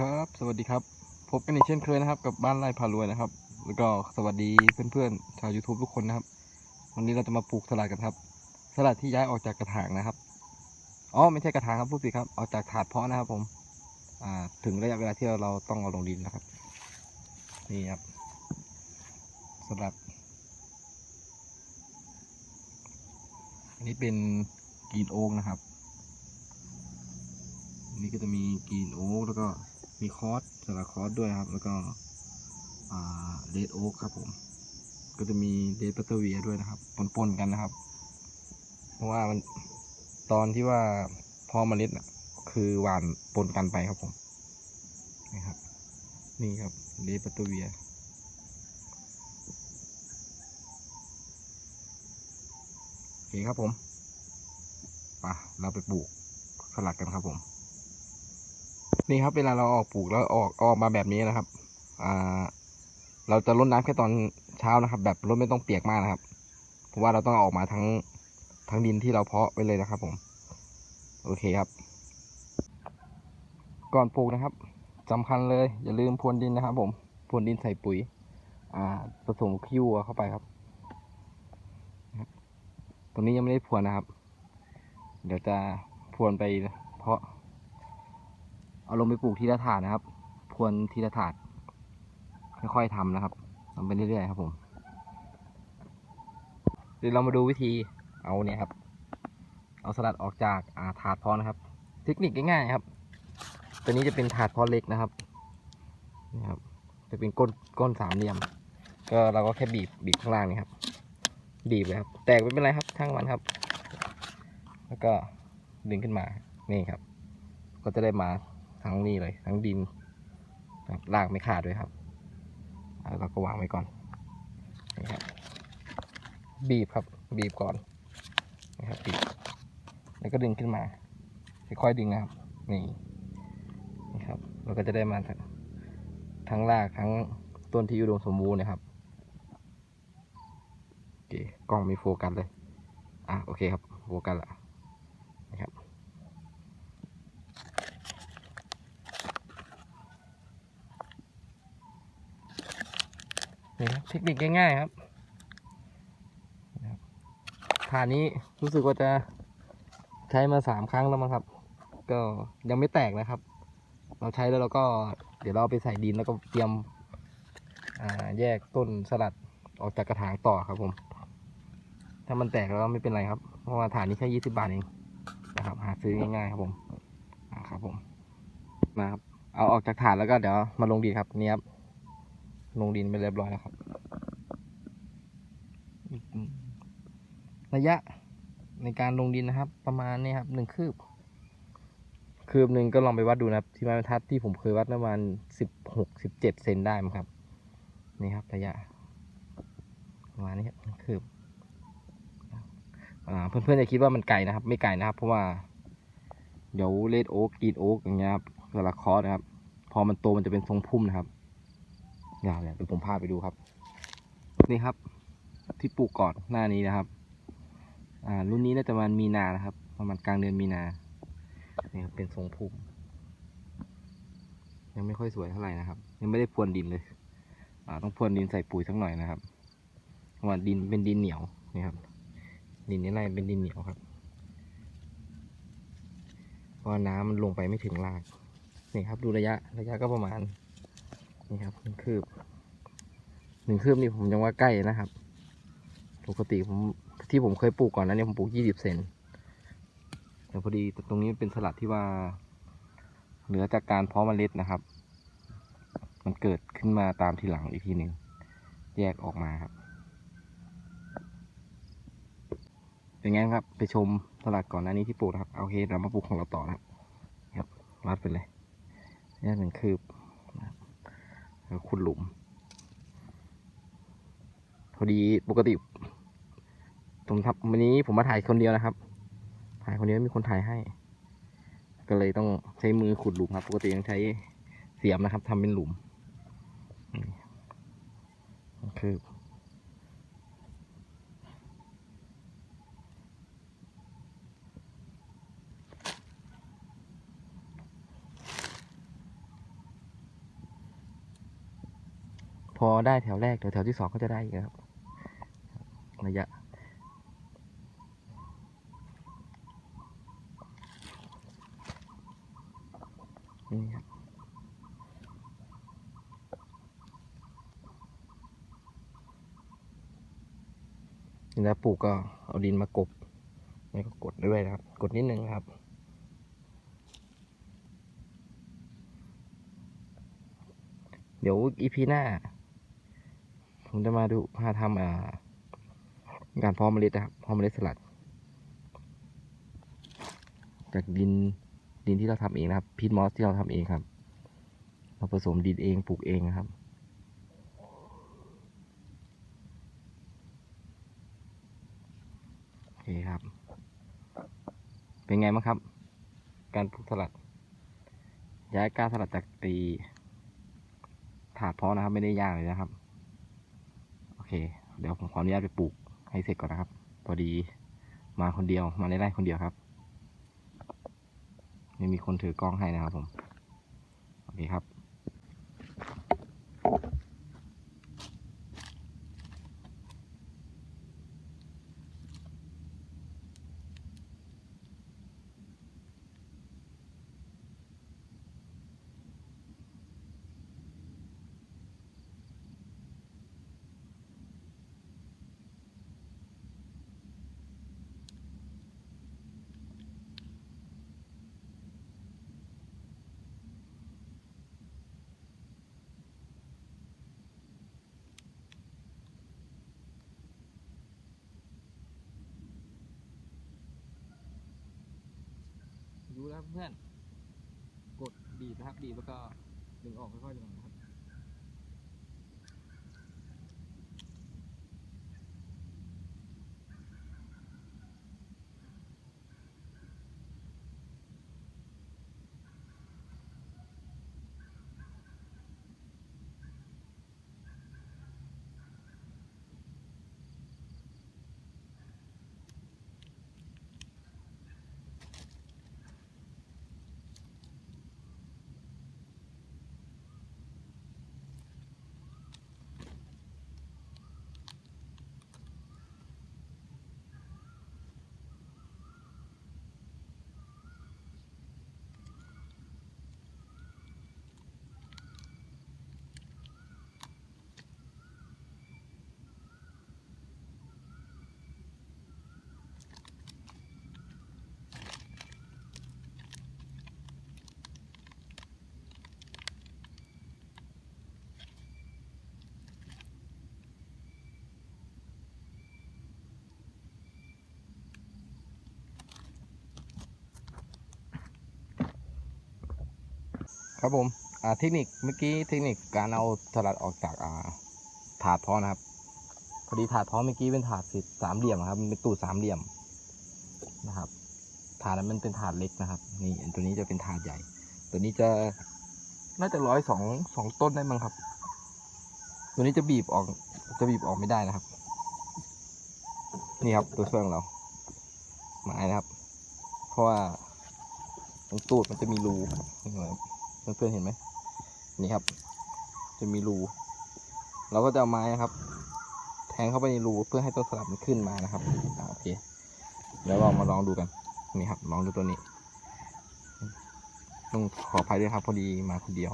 ครับ สวัสดีครับ พบกันอีกเช่นเคยนะครับ กับบ้านไร่พารวยนะครับ แล้วก็สวัสดีเพื่อนๆ ชาว YouTube ทุกคนนะครับ วันนี้เราจะมาปลูกสลัดกันครับ สลัดที่ย้ายออกจากกระถางนะครับ อ๋อ ไม่ใช่กระถางครับพูดผิดครับ ออกจากถาดเพาะนะครับ ผม อ่า ถึงระยะเวลาที่เราต้องเอาลงดินแล้วครับ นี่ครับ สลัด อันนี้เป็นกีนโอ๊กนะครับนนี้ก็จะมีกีนโอ๊กแล้วก็ มีคอสสลัดคอสด้วยครับ แล้วก็เดดโอ๊กครับผม ก็จะมีเดดปัตเตอร์เวียด้วยนะครับปนๆกันนะครับ เพราะว่ามันตอนที่ว่าพอเมล็ดน่ะคือหวานปนกันไปครับผมนี่ครับ นี่ครับเดดปัตเตอร์เวียโอเคครับผมไปเราไปปลูกสลัดกันครับผม นี่ครับเวลาเราออกปลูกแล้วออกออกมาแบบนี้นะครับ อ่า เราจะรดน้ำแค่ตอนเช้านะครับ แบบรดไม่ต้องเปียกมากนะครับ เพราะว่าเราต้องออกมาทั้งทั้งดินที่เราเพาะไว้เลยนะครับ ผม โอเคครับ ก่อนปลูกนะครับสำคัญเลย อย่าลืมพรวนดินนะครับ ผมพรวนดินใส่ปุ๋ย อ่าผสมคิวเข้าไปครับตรงนี้ยังไม่ได้พรวนนะครับ เดี๋ยวจะพรวนไปเพาะ เอาลงไปปลูกทีละถาดนะครับพวนทีละถาดค่อยๆทำนะครับทำไปเรื่อยๆครับผมเดี๋ยวเรามาดูวิธีเอาเนี่ยครับ เอาสลัดออกจากอาถาดพาะนะครับ เทคนิคง่ายๆครับ ตัวนี้จะเป็นถาดพาะเล็กนะครับนี่ครับ จะเป็นก้นก้นสามเหลี่ยม ก็เราก็แค่บีบบีบข้างล่างนี่ครับ บีบเลยครับ แตกไม่เป็นไรครับช่างมันครับ แล้วก็ดึงขึ้นมา นี่ครับ ก็จะได้มา ทั้งนี่เลย ทั้งดินครับลากไม่ขาดด้วยครับเราก็วางไว้ก่อนนี่ครับ บีบครับ บีบก่อนนะครับบีบแล้วก็ดึงขึ้นมาค่อยๆดึงนะครับนี่นี่ครับ เราก็จะได้มาทั้งทั้งรากทั้งต้นที่อุดมสมบูรณ์นะครับโอเคกล้องมีโฟกัสเลยอะโอเคครับโฟกัสละนะครับ นี่ครับเทคนิคง่ายๆครับนะครับฐานนี้รู้สึกว่าจะใช้มาสามครั้งแล้วมั้งครับ ก็ยังไม่แตกนะครับ เราใช้แล้วเราก็เดี๋ยวเราไปใส่ดินแล้วก็เตรียมแยกต้นสลัดออกจากกระถางต่อครับผม ถ้ามันแตกแล้วไม่เป็นไรครับ เพราะว่าฐานนี้แค่ยี่สิบาทเองนะครับ หาซื้อง่ายๆครับผมครับผมมาครับเอาออกจากฐานแล้วก็เดี๋ยวมาลงดินครับนี่ครับ ลงดินไปเรียบร้อยแล้วครับระยะในการลงดินนะครับ ประมาณนี้ครับหนึ่งคืบ คืบหนึ่งก็ลองไปวัดดูนะครับ ที่ไม้บรรทัดที่ผมเคยวัดประมาณสิบหกสิบเจ็ดเซนได้มั้งครับ นี่ครับ ระยะ ประมาณนี้ครับหนึ่งคืบอ่าเพื่อนๆจะคิดว่ามันไกลนะครับ ไม่ไกลนะครับ เพราะว่าเดี๋ยวเลดโอ๊กกรีนโอ๊กอย่างเงี้ยครับเวลาคอร์สนะครับ พอมันโตมันจะเป็นทรงพุ่มนะครับ เดี๋ยเดี๋ยวผมพาไปดูครับ นี่ครับ ที่ปลูกก่อนหน้านี้นะครับ อ่า รุ่นนี้น่าจะประมาณมีนานะครับ ประมาณกลางเดือนมีนานี่ครับเป็นทรงพุ่มยังไม่ค่อยสวยเท่าไหร่นะครับ ยังไม่ได้พรวนดินเลย อ่า ต้องพรวนดินใส่ปุ๋ยสักหน่อยนะครับเพราะว่าดินเป็นดินเหนียวนี่ครับ ดินนี้ไรเป็นดินเหนียวครับเพราะน้ำมันลงไปไม่ถึงรากนี่ครับ ดูระยะระยะก็ประมาณ นี่ครับหนึ่งคืบหนึ่งคืบนี่ผมยังว่าใกล้นะครับ ปกติผมที่ผมเคยปลูกก่อนนั้นเนี่ยผมปลูกยี่สิบเซนแต่พอดีตรงนี้เป็นสลัดที่ว่า เหลือจากการเพาะเมล็ดนะครับ มันเกิดขึ้นมาตามทีหลังอีกทีหนึ่งแยกออกมาครับเป็นไงครับ ไปชมสลัดก่อนหน้านี้ที่ปลูกนะครับ โอเคเรามาปลูกของเราต่อนะครับรัดไปเลยนี่หนึ่งคืบ ขุดหลุม พอดีปกติผมทำวันนี้ผมมาถ่ายคนเดียวนะครับ ถ่ายคนเดียวไม่มีคนถ่ายให้ ก็เลยต้องใช้มือขุดหลุมครับ ปกติต้องใช้เสียมนะครับทำเป็นหลุมคือ อได้แถวแรกเดี๋ยวแถวที่สองก็จะได้อีกครับ ระยะนี่ครับเวลาปลูกก็เอาดินมากบแล้วก็กดด้วยนะครับ กดนิดนึงนะครับเดี๋ยวอีพีหน้า ผมจะมาดูพาทำอ่าการเพาะเมล็ดนะครับเพาะเมล็ดสลัด จากดินดินที่เราทำเองนะครับพีทมอสที่เราทำเองครับ เราผสมดินเองปลูกเองนะครับ โอเคครับ เป็นไงบ้างครับ การปลูกสลัด ย้ายก้าสลัดจากตีถาดเพาะนะครับ ไม่ได้ยากเลยนะครับ เคเดี๋ยวผมขออนุญาตไปปลูกให้เสร็จก่อนนะครับ พอดีมาคนเดียวมาในไร่คนเดียวครับ ไม่มีคนถือกล้องให้นะครับผม โอเคครับ ดูนะครับเพื่อน กดบีบนะครับบีบแล้วก็ดึงออกค่อยๆดึงออก ครับผมอ่าเทคนิคเมื่อกี้เทคนิคการเอาสลัดออกจากอ่าถาดเพาะนะครับพอดีถาดเพาะเมื่อกี้เป็นถาดสิสามเหลี่ยมครับเป็นตูดสามเหลี่ยมนะครับ ถาดนั้นมันเป็นถาดเล็กนะครับ นี่ตัวนี้จะเป็นถาดใหญ่ ตัวนี้จะน่าจะร้อยสองสองต้นได้มั้งครับ ตัวนี้จะบีบออกจะบีบออกไม่ได้นะครับ นี่ครับตัวช่วยของเราไม้นะครับ เพราะว่าตรงตูดมันจะมีรูนี่ครับ เพื่อนๆเห็นไหมนี่ครับ จะมีรูเราก็จะเอาไม้นะครับ แทงเข้าไปในรูเพื่อให้ต้นสลัดมันขึ้นมานะครับอ่าโอเคเดี๋ยวเรามาลองดูกันนี่ครับลองดูตัวนี้ต้องขออภัยด้วยครับ พอดีมาคนเดียว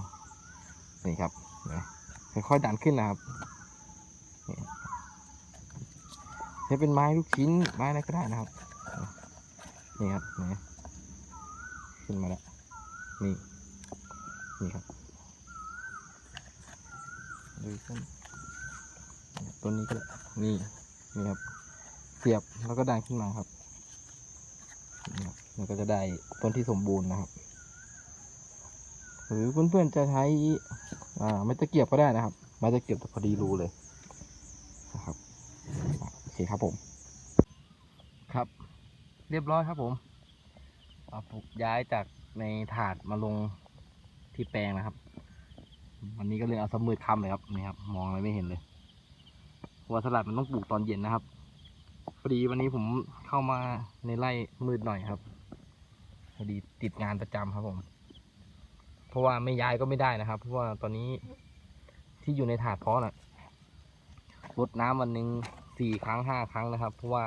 นี่ครับค่อยๆดันขึ้นนะครับจะเป็นไม้ลูกชิ้นไม้อะไรก็ได้นะครับ นี่ครับนี่ขึ้นมาแล้วนี่ นี่ครับดูขึ้นต้นนี้ก็ได้นี่นี่ครับเสียบแล้วก็ดันขึ้นมาครับนี่ครับมันก็จะได้ต้นที่สมบูรณ์นะครับ หรือเพื่อนๆจะใช้อ่าไม่ตะเกียบก็ได้นะครับไม้ตะเกียบแต่พอดีรูเลยนะครับโอเคครับผม ครับ เรียบร้อยครับผมปลูกย้ายจากในถาดมาลง ที่แปลงนะครับ วันนี้ก็เลยเอาสมืดค่ำเลยครับนี่ครับ มองอะไรไม่เห็นเลยเพราะว่าสลัดมันต้องปลูกตอนเย็นนะครับพอดีวันนี้ผมเข้ามาในไร่มืดหน่อยครับพอดีติดงานประจำครับผม เพราะว่าไม่ย้ายก็ไม่ได้นะครับ เพราะว่าตอนนี้ที่อยู่ในถาดเพาะน่ะรดน้ำวันหนึ่งสี่ครั้งห้าครั้งนะครับ เพราะว่า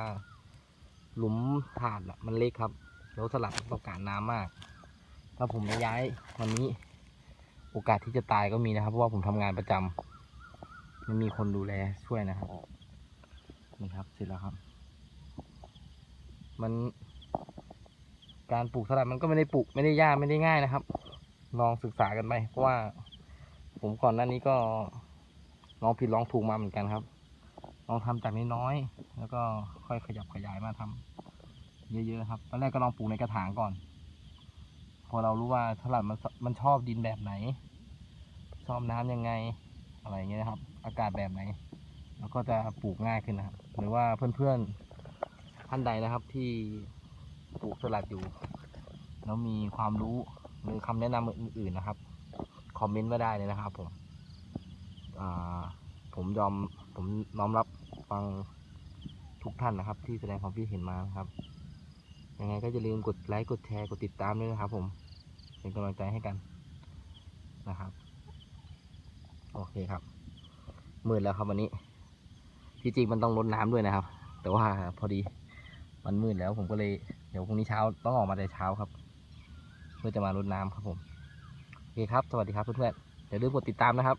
หลุมถาดอะมันเล็กครับ แล้วสลัดต้องการน้ำมาก ถ้าผมไม่ย้ายวันนี้ โอกาสที่จะตายก็มีนะครับ เพราะว่าผมทำงานประจำไม่มีคนดูแลช่วยนะครับนี่ครับเสร็จแล้วครับ มันการปลูกสลัดมันก็ไม่ได้ปลูกไม่ได้ยากไม่ได้ง่ายนะครับ ลองศึกษากันไปเพราะว่า ผมก่อนหน้านี้ก็ลองผิดลองถูกมาเหมือนกันครับ ลองทำจากน้อยๆแล้วก็ค่อยขยับขยายมาทำเยอะๆครับตอนแรกก็ลองปลูกในกระถางก่อน พอเรารู้ว่าสลัดมันมันชอบดินแบบไหน ชอบน้ำยังไง อะไรเงี้ยนะครับ อากาศแบบไหน แล้วก็จะปลูกง่ายขึ้นนะครับ หรือว่าเพื่อนๆท่านใดนะครับที่ปลูกสลัดอยู่ แล้วมีความรู้หรือคำแนะนำอื่นๆนะครับ คอมเมนต์มาได้เลยนะครับผมผมยอมผมน้อมรับฟังทุกท่านนะครับ ที่แสดงความคิดเห็นมานะครับ ยังไงก็อย่าลืมกดไลค์กดแชร์กดติดตามด้วยนะครับผม เป็นกำลังใจให้กันนะครับ โอเคครับมืดแล้วครับวันนี้ ที่จริงมันต้องรดน้ำด้วยนะครับ แต่ว่าพอดีมันมืดแล้วผมก็เลยเดี๋ยวพรุ่งนี้เช้าต้องออกมาแต่เช้าครับ เพื่อจะมารดน้ำครับผมโอเคครับ สวัสดีครับเพื่อนๆอย่าลืมกดติดตามนะครับ